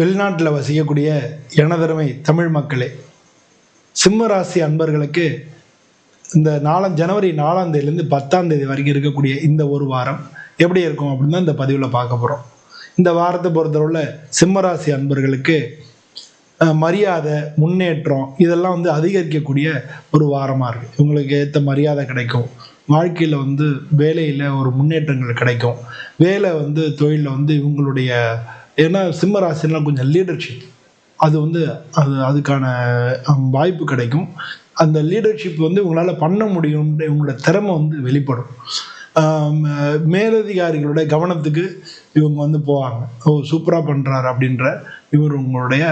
வெளிநாட்டில் வசிக்கக்கூடிய எனதருமை தமிழ் மக்களே சிம்ம ராசி அன்பர்களுக்கு இந்த நாலாம் ஜனவரி நாலாம் தேதியிலேருந்து பத்தாம் தேதி வரைக்கும் இருக்கக்கூடிய இந்த ஒரு வாரம் எப்படி இருக்கும் அப்படின்னு தான் இந்த பதிவில் பார்க்க போகிறோம் இந்த வாரத்தை பொறுத்தவரை சிம்மராசி அன்பர்களுக்கு மரியாதை முன்னேற்றம் இதெல்லாம் வந்து அதிகரிக்கக்கூடிய ஒரு வாரமாக இருக்குது இவங்களுக்கு ஏற்ற மரியாதை கிடைக்கும். வாழ்க்கையில் வந்து வேலையில் ஒரு முன்னேற்றங்கள் கிடைக்கும். வேலை வந்து தொழிலில் வந்து இவங்களுடைய ஏன்னா சிம்ம ராசினா கொஞ்சம் லீடர்ஷிப் அது வந்து அது அதுக்கான வாய்ப்பு கிடைக்கும். அந்த லீடர்ஷிப் வந்து உங்களால் பண்ண முடியும்ன்ற உங்களோட திறமை வந்து வெளிப்படும். மேலதிகாரிகளுடைய மேலதிகாரிகளோட கவனத்துக்கு இவங்க வந்து போவாங்க. ஓ சூப்பராக பண்ணுறாரு அப்படின்ற இவர் உங்களுடைய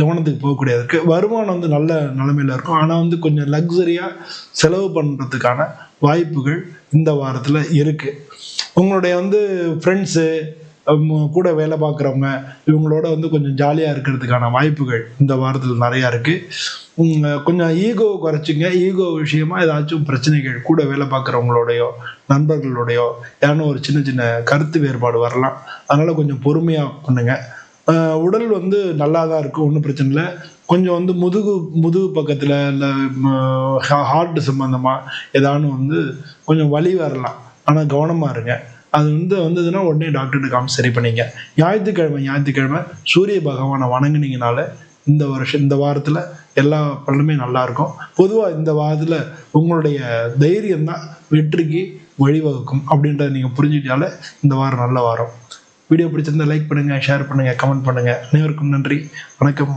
கவனத்துக்கு போகக்கூடியது வருமானம் வந்து நல்ல நிலைமையில் இருக்கும். ஆனால் வந்து கொஞ்சம் லக்ஸரியாக செலவு பண்ணுறதுக்கான வாய்ப்புகள் இந்த வாரத்தில் இருக்குது உங்களுடைய வந்து ஃப்ரெண்ட்ஸு கூட வேலை பார்க்குறவங்க இவங்களோட வந்து கொஞ்சம் ஜாலியாக இருக்கிறதுக்கான வாய்ப்புகள் இந்த வாரத்தில் நிறையா இருக்குது கொஞ்சம் ஈகோ குறைச்சிங்க. ஈகோ விஷயமா ஏதாச்சும் பிரச்சனைகள் கூட வேலை பார்க்குறவங்களோடையோ நண்பர்களோடையோ யாரும் ஒரு சின்ன சின்ன கருத்து வேறுபாடு வரலாம். அதனால் கொஞ்சம் பொறுமையாக பண்ணுங்க. உடல் வந்து நல்லா தான் இருக்கும் ஒன்றும் பிரச்சனை இல்லை. கொஞ்சம் வந்து முதுகு முதுகு பக்கத்தில் இல்லை ஹார்ட் சம்மந்தமாக ஏதானு வந்து கொஞ்சம் வலி வரலாம். ஆனால் கவனமாக இருங்க. அது வந்து வந்ததுன்னா உடனே டாக்டர்கிட்ட காமிச்சு சரி பண்ணிங்க. ஞாயிற்றுக்கிழமை ஞாயிற்றுக்கிழமை சூரிய பகவானை வணங்குனீங்கனால இந்த வருஷம் இந்த வாரத்தில் எல்லா பலனுமே நல்லா இருக்கும். பொதுவாக இந்த வாரத்தில் உங்களுடைய தைரியம் தான் வெற்றிக்கு வழிவகுக்கும் அப்படின்றத நீங்கள் புரிஞ்சுக்கிட்டாலே இந்த வாரம் நல்ல வாரம். வீடியோ பிடிச்சிருந்தா லைக் பண்ணுங்கள் ஷேர் பண்ணுங்கள் கமெண்ட் பண்ணுங்கள் அனைவருக்கும் நன்றி. வணக்கம்.